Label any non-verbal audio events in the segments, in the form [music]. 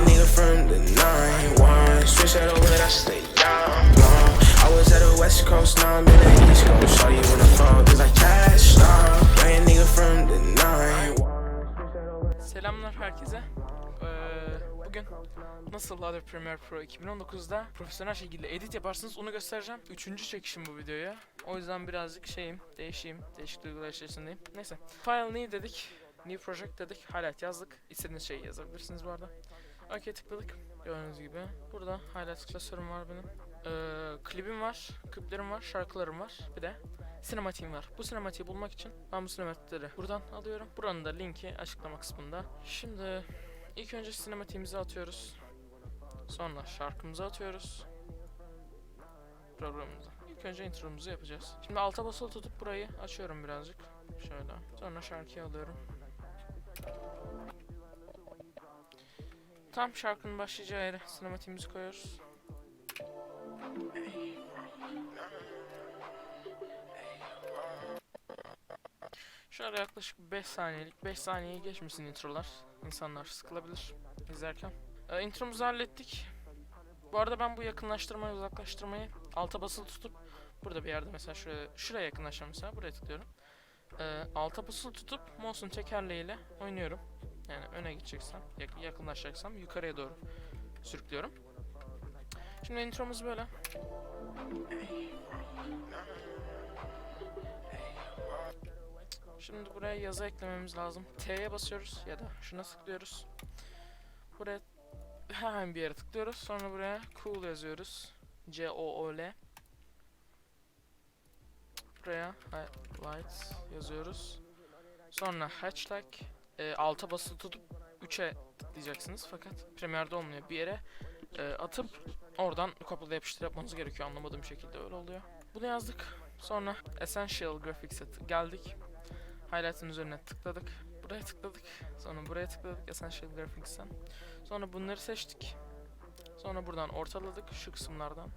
Nigga from the 9-1 Switch I down. I was at the west coast, now I'm in the east coast. Shawty wanna fall, cause I cash Bring a nigga from the 9-1 Selamlar herkese. Ee, bugün nasıl Adobe Premiere Pro 2019'da profesyonel şekilde edit yaparsınız onu göstereceğim. Üçüncü çekişim bu videoya. O yüzden birazcık şeyim, değişeyim, değişik duygular içerisindeyim. Neyse. File new dedik, new project dedik, highlight yazdık. İstediğiniz şeyi yazabilirsiniz bu arada. OK tıkladık. Gördüğünüz gibi. Burada highlight klasörüm var benim. Ee, klibim var, kliplerim var, şarkılarım var. Bir de sinematiğim var. Bu sinematiği bulmak için ben bu sinematikleri buradan alıyorum. Buranın da linki açıklama kısmında. Şimdi ilk önce sinematiğimizi atıyoruz. Sonra şarkımızı atıyoruz. Programımıza. İlk önce intromuzu yapacağız. Şimdi alta basılı tutup burayı açıyorum birazcık. Şöyle. Sonra şarkıyı alıyorum. Tam şarkının başlayacağı yere sinematiğimizi koyuyoruz. Şöyle yaklaşık 5 saniyelik, 5 saniyeyi geçmesin introlar. İnsanlar sıkılabilir izlerken. Ee, intromuzu hallettik. Bu arada ben bu yakınlaştırmayı, uzaklaştırmayı alta basılı tutup burada bir yerde mesela şuraya, şuraya yakınlaşacağım mesela buraya tıklıyorum. Ee, alta basılı tutup mouse'un tekerleğiyle oynuyorum. Yani öne gideceksem, yak- yakınlaşacaksam yukarıya doğru sürüklüyorum. Şimdi intromuz böyle. Şimdi buraya yazı eklememiz lazım. T'ye basıyoruz ya da şuna tıklıyoruz. Buraya herhangi bir yere tıklıyoruz. Sonra buraya cool yazıyoruz. C O O L. Buraya highlights yazıyoruz. Sonra hatchback e, alta basılı tutup 3'e tıklayacaksınız fakat Premiere'de olmuyor. Bir yere e, atıp oradan kopyala yapıştır yapmanız gerekiyor. Anlamadığım şekilde öyle oluyor. Bunu yazdık. Sonra Essential Graphics'e geldik. Highlight'ın üzerine tıkladık. Buraya tıkladık. Sonra buraya tıkladık Essential Graphics'ten. Sonra bunları seçtik. Sonra buradan ortaladık şu kısımlardan.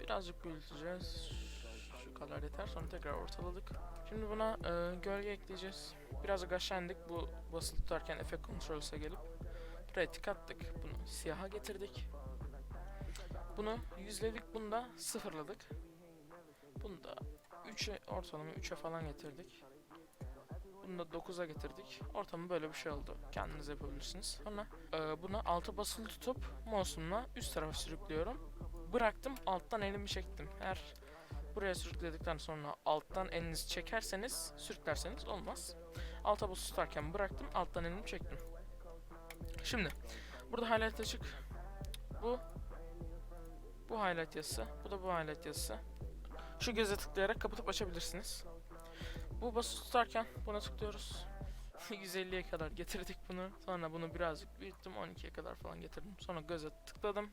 Birazcık büyüteceğiz. Şu kadar yeter. Sonra tekrar ortaladık. Şimdi buna e, gölge ekleyeceğiz. Birazcık aşağı. Bu basılı tutarken Effect Controls'e gelip buraya tık attık. Bunu siyaha getirdik. Bunu yüzledik. Bunu da sıfırladık. Bunu da 3'e ortalama 3'e falan getirdik. Bunu da 9'a getirdik. Ortamı böyle bir şey oldu. Kendiniz yapabilirsiniz. Sonra e, bunu alta basılı tutup mouse'umla üst tarafa sürüklüyorum. Bıraktım alttan elimi çektim. Eğer buraya sürükledikten sonra alttan elinizi çekerseniz, sürüklerseniz olmaz. Alta basılı tutarken bıraktım alttan elimi çektim. Şimdi burada highlight açık. Bu bu highlight yazısı. Bu da bu highlight yazısı. Şu göze tıklayarak kapatıp açabilirsiniz. Bu basılı tutarken buna tıklıyoruz. [laughs] 150'ye kadar getirdik bunu. Sonra bunu birazcık büyüttüm. 12'ye kadar falan getirdim. Sonra göze tıkladım.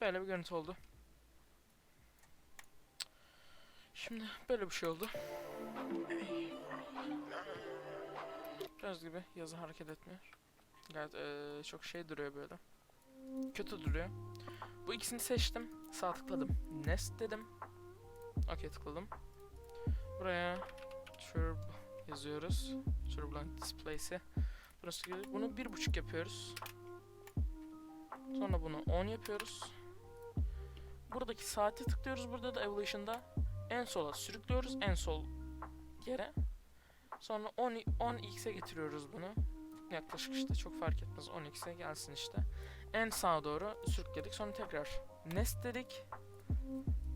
Böyle bir görüntü oldu. Şimdi böyle bir şey oldu. Göz gibi yazı hareket etmiyor. Gayet eee, çok şey duruyor böyle. Kötü duruyor. Bu ikisini seçtim. Sağ tıkladım. Nest dedim. Okey tıkladım. Buraya Turb yazıyoruz. Turbulent Displace'i. Burası. Bunu bir buçuk yapıyoruz. Sonra bunu 10 yapıyoruz. Buradaki saati tıklıyoruz. Burada da Evolution'da en sola sürüklüyoruz. En sol yere. Sonra 10 10x'e getiriyoruz bunu. Yaklaşık işte çok fark etmez 10x'e gelsin işte. En sağa doğru sürükledik. Sonra tekrar nest dedik.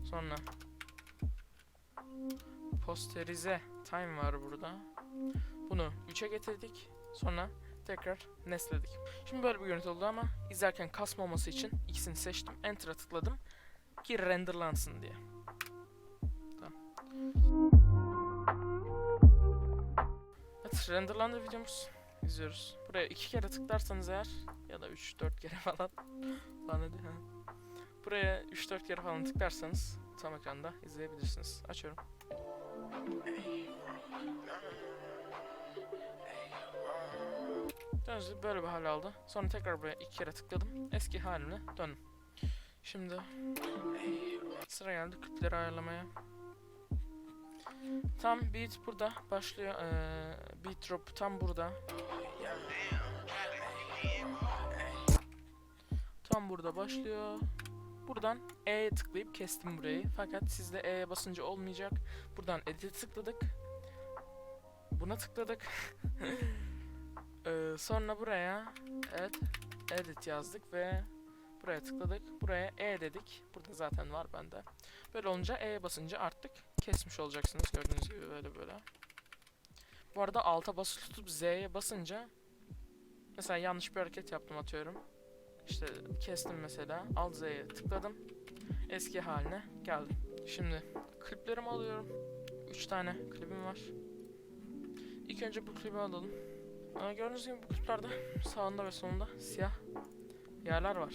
Sonra posterize time var burada. Bunu 3'e getirdik. Sonra tekrar nestledik. Şimdi böyle bir görüntü oldu ama izlerken kasmaması için ikisini seçtim. Enter'a tıkladım ki renderlansın diye. Tamam. Evet renderlandı videomuz. İzliyoruz. Buraya iki kere tıklarsanız eğer ya da 3-4 kere [laughs] falan falan hadi ha. Buraya 3-4 kere falan tıklarsanız tam ekranda izleyebilirsiniz. Açıyorum. Gibi böyle bir hal aldı. Sonra tekrar buraya iki kere tıkladım. Eski haline döndüm. Şimdi Sıra geldi klipleri ayarlamaya. Tam beat burada başlıyor. Ee, beat drop tam burada. Tam burada başlıyor. Buradan E'ye tıklayıp kestim burayı. Fakat sizde E'ye basınca olmayacak. Buradan Edit'e tıkladık. Buna tıkladık. [laughs] Ee, sonra buraya evet Edit yazdık ve buraya tıkladık. Buraya E dedik. Burada zaten var bende. Böyle olunca E'ye basınca artık kesmiş olacaksınız. Gördüğünüz gibi böyle böyle. Bu arada alta basılı tutup Z'ye basınca mesela yanlış bir hareket yaptım atıyorum. İşte kestim mesela. Alt Z'ye tıkladım. Eski haline geldim. Şimdi kliplerimi alıyorum. 3 tane klibim var. İlk önce bu klibi alalım. Aa, gördüğünüz gibi bu kliplerde sağında ve solunda siyah yerler var.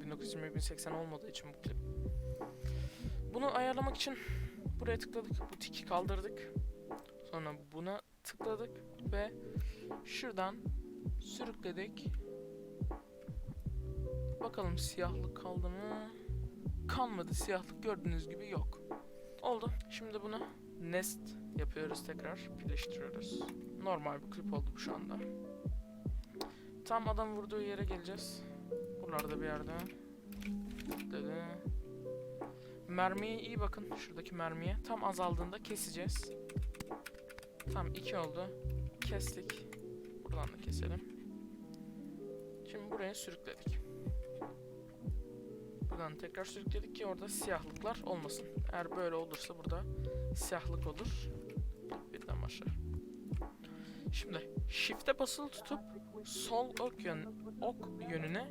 Ee, 1920-1080 olmadığı için bu klip. Bunu ayarlamak için buraya tıkladık. Bu tiki kaldırdık. Sonra buna tıkladık ve şuradan sürükledik. Bakalım siyahlık kaldı mı? Kalmadı siyahlık gördüğünüz gibi yok. Oldu. Şimdi bunu nest yapıyoruz tekrar. Birleştiriyoruz. Normal bir klip oldu şu anda. Tam adam vurduğu yere geleceğiz. Buralarda bir yerde. Dedi. Mermiye iyi bakın. Şuradaki mermiye. Tam azaldığında keseceğiz. Tam iki oldu. Kestik. Buradan da keselim. Şimdi buraya sürükledik. Buradan tekrar sürükledik ki orada siyahlıklar olmasın. Eğer böyle olursa burada siyahlık olur. Birden başlar. Şimdi shift'e basılı tutup sol ok, yön, ok yönüne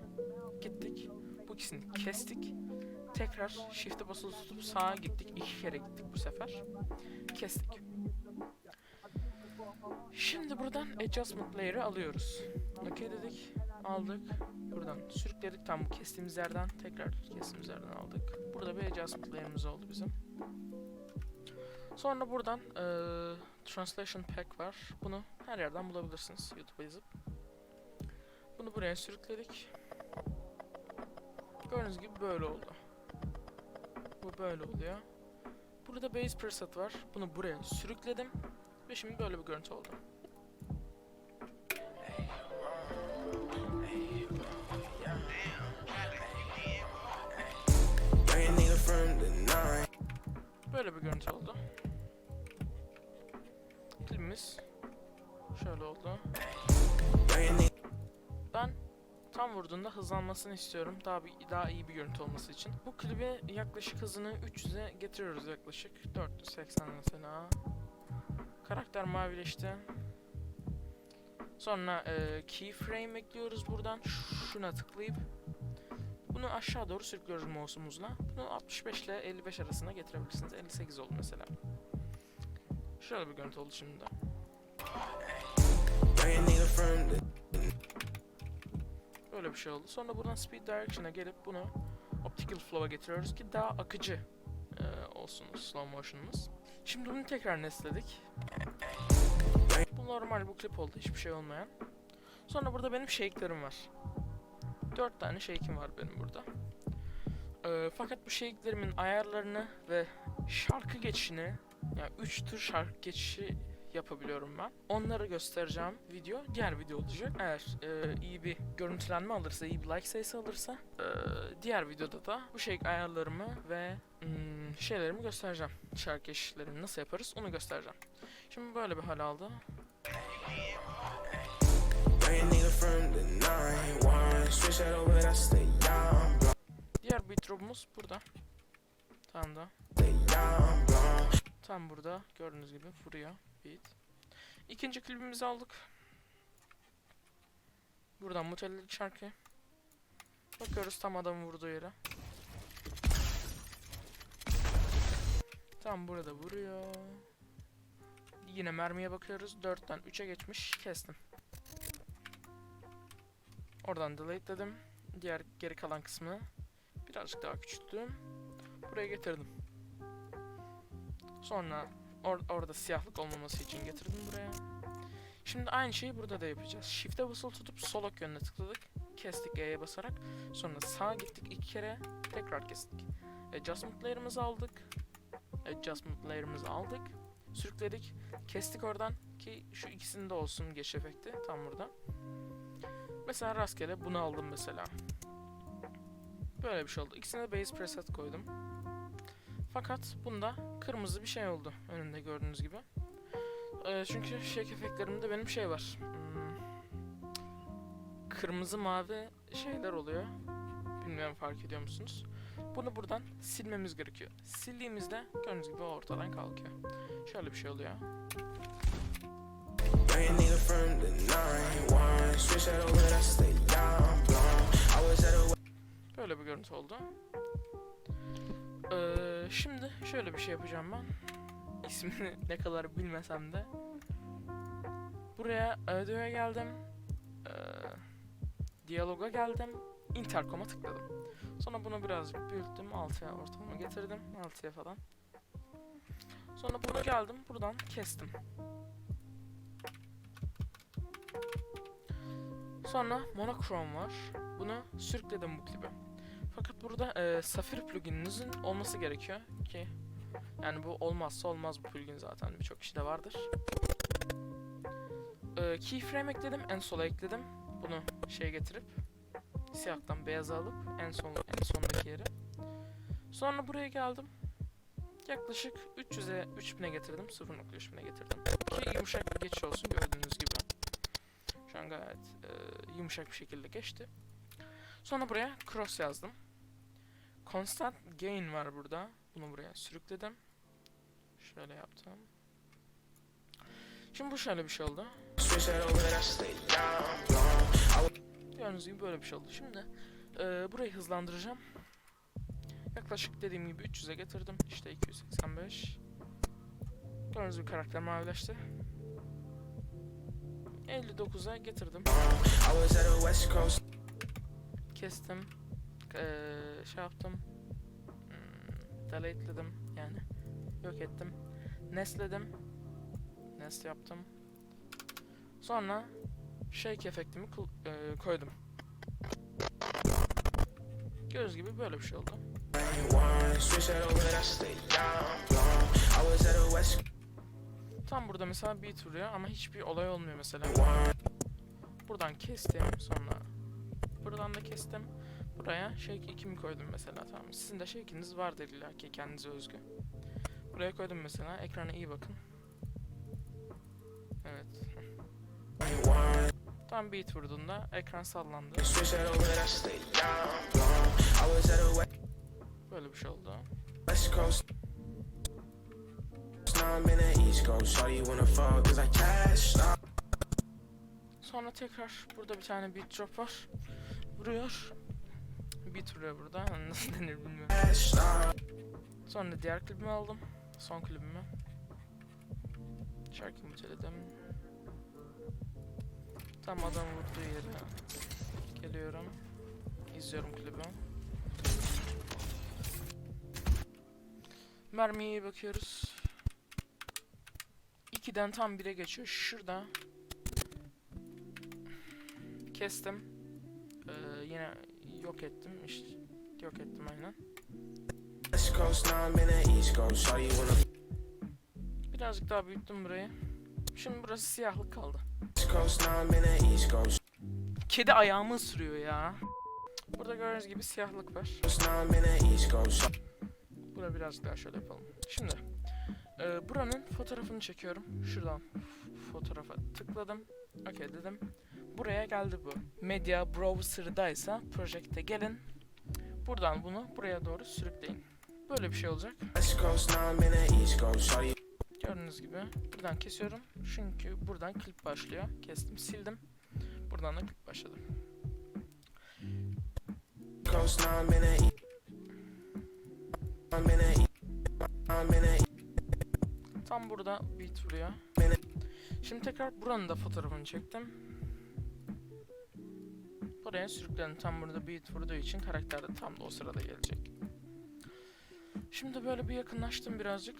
gittik. Bu ikisini kestik. Tekrar shift'e basılı tutup sağa gittik. İki kere gittik bu sefer. Kestik. Şimdi buradan adjustment layer'ı alıyoruz. OK dedik. Aldık. Buradan sürükledik tam kestiğimiz yerden. Tekrar kestiğimiz yerden aldık. Burada bir adjustment layer'ımız oldu bizim. Sonra buradan eee, Translation Pack var. Bunu her yerden bulabilirsiniz YouTube'a yazıp. Bunu buraya sürükledik. Gördüğünüz gibi böyle oldu. Bu böyle oluyor. Burada base preset var. Bunu buraya sürükledim. Ve şimdi böyle bir görüntü oldu. Böyle bir görüntü oldu. Klibimiz şöyle oldu. Ben tam vurduğunda hızlanmasını istiyorum. Daha bir daha iyi bir görüntü olması için. Bu klibi yaklaşık hızını 300'e getiriyoruz yaklaşık. 480 mesela. Karakter mavileşti. Sonra e, keyframe ekliyoruz buradan. Şuna tıklayıp bunu aşağı doğru sürüklüyoruz mouse'umuzla. Bunu 65 ile 55 arasına getirebilirsiniz. 58 oldu mesela. Şöyle bir görüntü oldu şimdi de. Böyle bir şey oldu. Sonra buradan Speed Direction'a gelip bunu Optical Flow'a getiriyoruz ki daha akıcı e, olsun slow motion'ımız. Şimdi bunu tekrar nestledik. Bu normal bu klip oldu. Hiçbir şey olmayan. Sonra burada benim shake'lerim var. 4 tane shake'im var benim burada. E, fakat bu shake'lerimin ayarlarını ve şarkı geçişini yani 3 tür şarkı geçişi yapabiliyorum ben. Onları göstereceğim video diğer video olacak. Eğer e, iyi bir görüntülenme alırsa, iyi bir like sayısı alırsa e, diğer videoda da bu şey ayarlarımı ve hmm, şeylerimi göstereceğim. Şarkı geçişlerini nasıl yaparız onu göstereceğim. Şimdi böyle bir hal aldı. Diğer beat drop'umuz burada. Tam da. Tam burada gördüğünüz gibi vuruyor beat. İkinci klibimizi aldık. Buradan mutelledik şarkı. Bakıyoruz tam adamın vurduğu yere. Tam burada vuruyor. Yine mermiye bakıyoruz. 4'ten 3'e geçmiş. Kestim. Oradan delete dedim. Diğer geri kalan kısmı birazcık daha küçülttüm. Buraya getirdim. Sonra or- orada siyahlık olmaması için getirdim buraya. Şimdi aynı şeyi burada da yapacağız. Shift'e basılı tutup sol ok yönüne tıkladık. kestik E'ye basarak. Sonra sağa gittik iki kere tekrar kestik. Adjustment layer'ımızı aldık. Adjustment layer'ımızı aldık. Sürükledik. Kestik oradan ki şu ikisinde olsun geç efekti tam burada. Mesela rastgele bunu aldım mesela. Böyle bir şey oldu. İkisine base preset koydum. Fakat bunda kırmızı bir şey oldu önünde gördüğünüz gibi. Ee, çünkü shake efektlerimde benim şey var. Hmm, kırmızı mavi şeyler oluyor. Bilmiyorum fark ediyor musunuz? Bunu buradan silmemiz gerekiyor. Sildiğimizde gördüğünüz gibi ortadan kalkıyor. Şöyle bir şey oluyor. Young nigga from the 9-1. Switch that over, that's stay down, blonde. I was at a Böyle bir görüntü oldu. Ee, şimdi şöyle bir şey yapacağım ben. [laughs] İsmini ne kadar bilmesem de. Buraya audio'ya geldim. Ee, diyaloga geldim. Intercom'a tıkladım. Sonra bunu birazcık büyüttüm. 6'ya ortalama getirdim. 6'ya falan. Sonra bunu geldim. Buradan kestim. Sonra monochrome var. Bunu sürükledim bu klibe. Fakat burada e, Safir plugininizin olması gerekiyor ki yani bu olmazsa olmaz bu plugin zaten birçok kişide vardır. E, keyframe ekledim, en sola ekledim. Bunu şeye getirip siyahtan beyaza alıp en son en sondaki yere. Sonra buraya geldim. Yaklaşık 300'e 3000'e getirdim. 0.3000'e getirdim. Ki yumuşak bir geçiş olsun gördüğünüz gibi. Gayet e, yumuşak bir şekilde geçti. Sonra buraya cross yazdım. Constant gain var burada. Bunu buraya sürükledim. Şöyle yaptım. Şimdi bu şöyle bir şey oldu. Gördüğünüz gibi böyle bir şey oldu. Şimdi e, burayı hızlandıracağım. Yaklaşık dediğim gibi 300'e getirdim. İşte 285. Gördüğünüz gibi karakter mavileşti. 59'a getirdim. Kestim. Eee şey yaptım. Hmm, delete'ledim yani. Yok ettim. Nestledim. Nest yaptım. Sonra shake efektimi eee, koydum. Gördüğünüz gibi böyle bir şey oldu. Tam burada mesela beat vuruyor ama hiçbir olay olmuyor mesela. Buradan kestim sonra buradan da kestim. Buraya shake 2'mi koydum mesela tamam. Sizin de shake'iniz vardır illa ki kendinize özgü. Buraya koydum mesela. Ekrana iyi bakın. Evet. Tam beat vurduğunda ekran sallandı. Böyle bir şey oldu. Sonra tekrar burada bir tane beat drop var. Vuruyor. Beat vuruyor burada. [laughs] Nasıl denir bilmiyorum. Sonra diğer klibimi aldım. Son klibimi. Şarkıyı muteledim. Tam adam vurduğu yere geliyorum. İzliyorum klibi. Mermiye bakıyoruz. 2'den tam 1'e geçiyor. Şurada. Kestim. Ee, yine yok ettim. İşte yok ettim aynen. Birazcık daha büyüttüm burayı. Şimdi burası siyahlık kaldı. Kedi ayağımı ısırıyor ya. Burada gördüğünüz gibi siyahlık var. Burada birazcık daha şöyle yapalım. Şimdi e, buranın fotoğrafını çekiyorum. Şuradan fotoğrafa tıkladım. Okey dedim. Buraya geldi bu. Media Browser'daysa Project'e gelin. Buradan bunu buraya doğru sürükleyin. Böyle bir şey olacak. Gördüğünüz gibi buradan kesiyorum. Çünkü buradan klip başlıyor. Kestim, sildim. Buradan da klip başladı. I'm in Tam burada beat vuruyor. Şimdi tekrar buranın da fotoğrafını çektim. Buraya sürükledim. Tam burada beat vurduğu için karakter de tam da o sırada gelecek. Şimdi böyle bir yakınlaştım birazcık.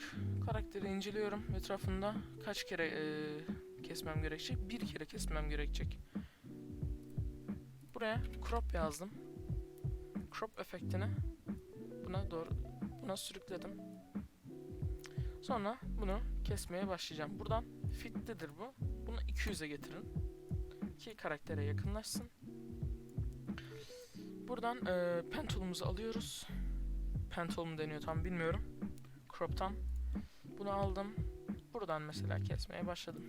Karakteri inceliyorum etrafında. Kaç kere eee, kesmem gerekecek? Bir kere kesmem gerekecek. buraya crop yazdım. Crop efektini buna doğru buna sürükledim. Sonra bunu kesmeye başlayacağım. Buradan fit'tedir bu. Bunu 200'e getirin. Ki karaktere yakınlaşsın. Buradan e, pen alıyoruz. Pen deniyor tam bilmiyorum. Crop'tan. Bunu aldım. Buradan mesela kesmeye başladım.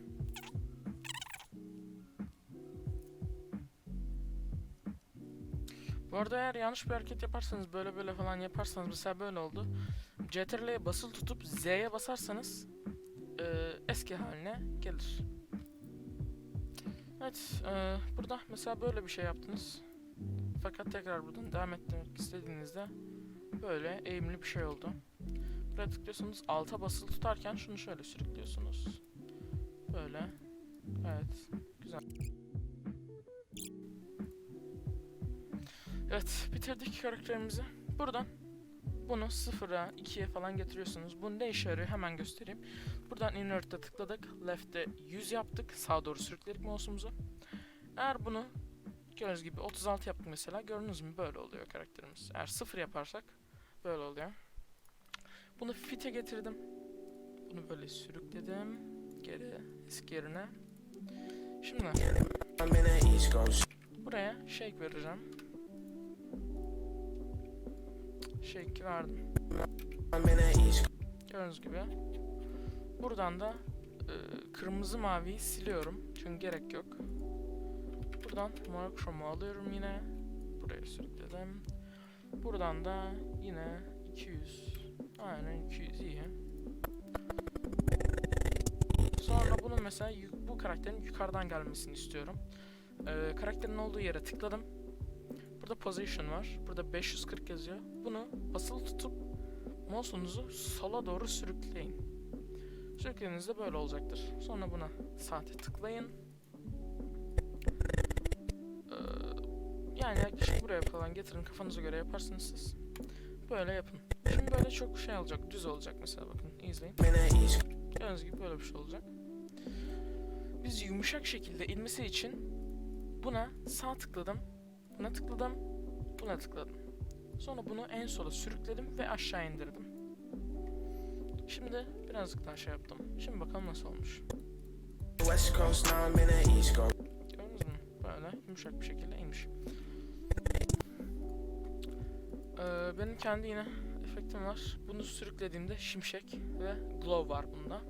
Bu arada eğer yanlış bir hareket yaparsanız böyle böyle falan yaparsanız mesela böyle oldu. CTRL'ye basılı tutup Z'ye basarsanız e, eski haline gelir. Evet, e, burada mesela böyle bir şey yaptınız. Fakat tekrar buradan devam etmek istediğinizde böyle eğimli bir şey oldu. Buraya tıklıyorsunuz, alta basılı tutarken şunu şöyle sürüklüyorsunuz. Böyle. Evet, güzel. Evet, bitirdik karakterimizi. Buradan bunu 0'a 2'ye falan getiriyorsunuz. Bu ne işe yarıyor hemen göstereyim. Buradan invert'e tıkladık. Left'te 100 yaptık. Sağa doğru sürükledik mouse'umuzu. Eğer bunu gördüğünüz gibi 36 yaptık mesela. Gördünüz mü böyle oluyor karakterimiz. Eğer 0 yaparsak böyle oluyor. Bunu fit'e getirdim. Bunu böyle sürükledim. Geri eski yerine. Şimdi buraya shake vereceğim. Shake verdim. Gördüğünüz gibi. Buradan da e, kırmızı maviyi siliyorum. Çünkü gerek yok. Buradan mor chrome'u alıyorum yine. Buraya sürükledim. Buradan da yine 200. Aynen 200 iyi. Sonra bunun mesela bu karakterin yukarıdan gelmesini istiyorum. E, karakterin olduğu yere tıkladım. Burada position var. Burada 540 yazıyor. Bunu basılı tutup mouse'unuzu sola doğru sürükleyin. Sürüklediğinizde böyle olacaktır. Sonra buna saate tıklayın. Ee, yani yaklaşık buraya falan getirin kafanıza göre yaparsınız siz. Böyle yapın. Şimdi böyle çok şey olacak, düz olacak mesela bakın izleyin. Gördüğünüz gibi böyle bir şey olacak. Biz yumuşak şekilde inmesi için buna sağ tıkladım, buna tıkladım, buna tıkladım. Sonra bunu en sola sürükledim ve aşağı indirdim. Şimdi birazcık daha şey yaptım. Şimdi bakalım nasıl olmuş. Gördünüz mü? Böyle yumuşak bir şekilde inmiş. Ee, benim kendi yine efektim var. Bunu sürüklediğimde şimşek ve glow var bunda.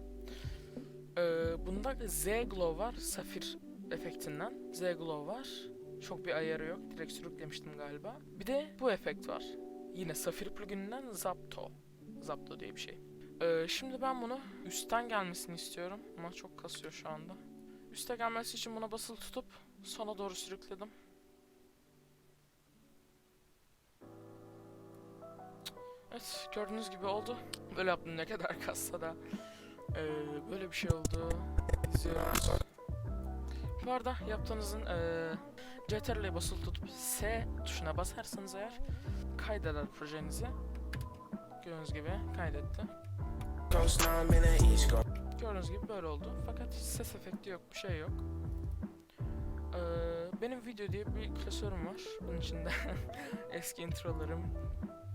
Ee, bunda Z glow var. Safir efektinden. Z glow var. Çok bir ayarı yok. Direkt sürüklemiştim galiba. Bir de bu efekt var. Yine Safir plugininden Zapto. Zapto diye bir şey. Ee, şimdi ben bunu üstten gelmesini istiyorum. Ama çok kasıyor şu anda. Üste gelmesi için buna basılı tutup sona doğru sürükledim. Evet gördüğünüz gibi oldu. Böyle yaptım ne kadar kassa da. Ee, böyle bir şey oldu. İzliyoruz. Bu arada yaptığınızın ee, CTRL'ye basılı tutup S tuşuna basarsanız eğer kaydeder projenizi. Gördüğünüz gibi kaydetti. Gördüğünüz gibi böyle oldu. Fakat hiç ses efekti yok, bir şey yok. Ee, benim video diye bir klasörüm var. Bunun içinde [laughs] eski introlarım,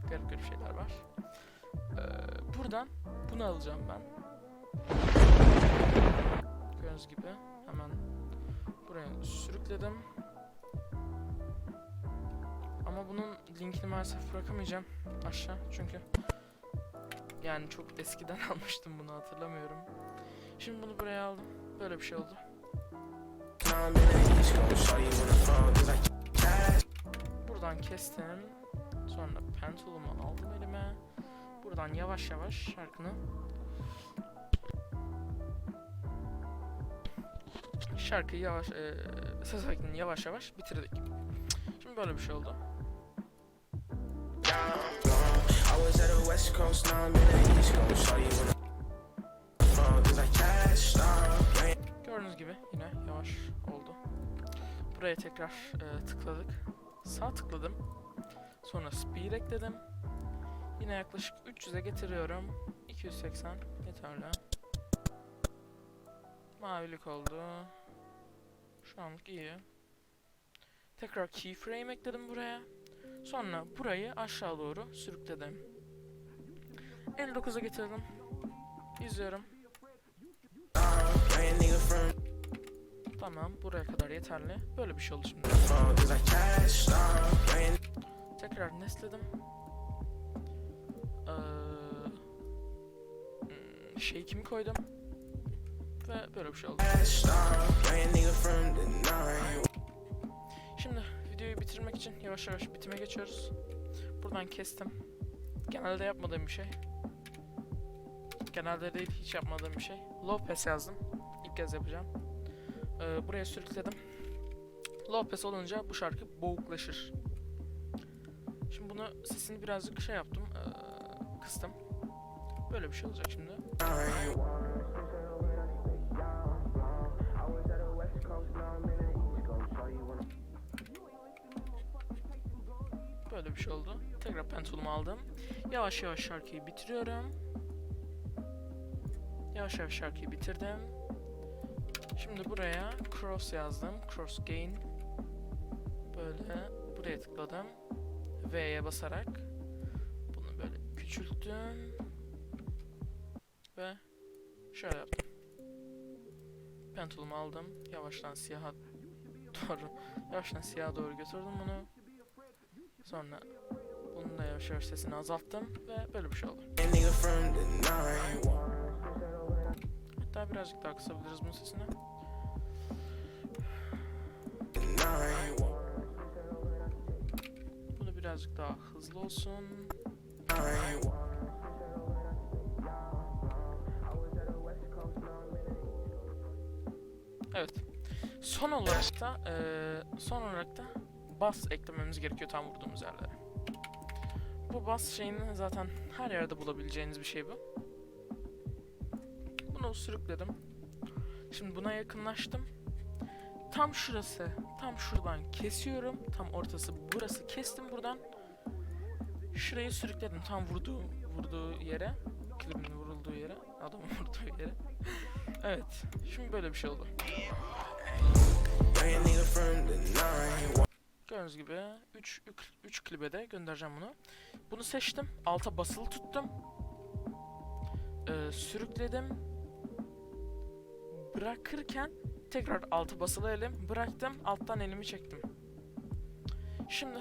garip garip şeyler var. Ee, buradan bunu alacağım ben. Gördüğünüz gibi hemen buraya sürükledim. Ama bunun linkini maalesef bırakamayacağım aşağı çünkü yani çok eskiden [laughs] almıştım bunu hatırlamıyorum. Şimdi bunu buraya aldım. Böyle bir şey oldu. Buradan kestim. Sonra pentulumu aldım elime. Buradan yavaş yavaş şarkını şarkıyı yavaş ses efektini yavaş yavaş bitirdik. Şimdi böyle bir şey oldu. Gördüğünüz gibi yine yavaş oldu. Buraya tekrar e, tıkladık. Sağ tıkladım. Sonra speed ekledim. Yine yaklaşık 300'e getiriyorum. 280 yeterli. Mavilik oldu. Şu anlık iyi. Tekrar keyframe ekledim buraya. Sonra burayı aşağı doğru sürükledim. 59'a getirdim. İzliyorum. Tamam buraya kadar yeterli. Böyle bir şey oldu şimdi. Tekrar nestledim. Ee, hmm, shake'imi koydum. Ve böyle bir şey oldu. Bitirmek için yavaş yavaş bitime geçiyoruz. Buradan kestim. Genelde yapmadığım bir şey. Genelde değil hiç yapmadığım bir şey. Pass yazdım. İlk kez yapacağım. Ee, buraya sürükledim. Pass olunca bu şarkı boğuklaşır. Şimdi bunu sesini birazcık şey yaptım. ee, kıstım. Böyle bir şey olacak şimdi. Şey oldu. Tekrar pentulumu aldım. Yavaş yavaş şarkıyı bitiriyorum. Yavaş yavaş şarkıyı bitirdim. Şimdi buraya cross yazdım. Cross gain. Böyle buraya tıkladım. V'ye basarak bunu böyle küçülttüm. Ve şöyle yaptım. Pentulumu aldım. Yavaştan siyaha doğru yavaştan siyaha doğru götürdüm bunu. Sonra bunun da yavaş yavaş sesini azalttım ve böyle bir şey oldu. Hatta birazcık daha kısabiliriz bunun sesini. Bunu birazcık daha hızlı olsun. Evet. Son olarak da eee, son olarak da bas eklememiz gerekiyor tam vurduğumuz yerlere. Bu bas şeyini zaten her yerde bulabileceğiniz bir şey bu. Bunu sürükledim. Şimdi buna yakınlaştım. Tam şurası, tam şuradan kesiyorum. Tam ortası burası. Kestim buradan. Şurayı sürükledim tam vurduğu vurduğu yere. Klimin vurulduğu yere. Adamın [laughs] vurduğu yere. evet. Şimdi böyle bir şey oldu. Gördüğünüz gibi 3 3 klibe de göndereceğim bunu. Bunu seçtim. Alta basılı tuttum. Ee, sürükledim. Bırakırken tekrar alta basılı elim bıraktım. Alttan elimi çektim. Şimdi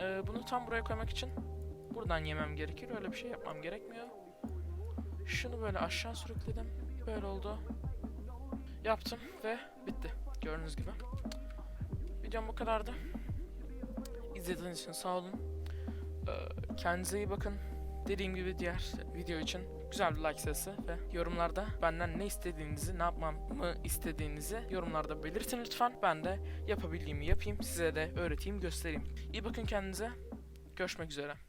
e, bunu tam buraya koymak için buradan yemem gerekir. Öyle bir şey yapmam gerekmiyor. Şunu böyle aşağı sürükledim. Böyle oldu. Yaptım ve bitti. Gördüğünüz gibi. Videom bu kadardı. İzlediğiniz için sağ olun. Ee, kendinize iyi bakın. Dediğim gibi diğer video için güzel bir like sesi ve yorumlarda benden ne istediğinizi, ne yapmamı istediğinizi yorumlarda belirtin lütfen. Ben de yapabildiğimi yapayım, size de öğreteyim, göstereyim. İyi bakın kendinize. Görüşmek üzere.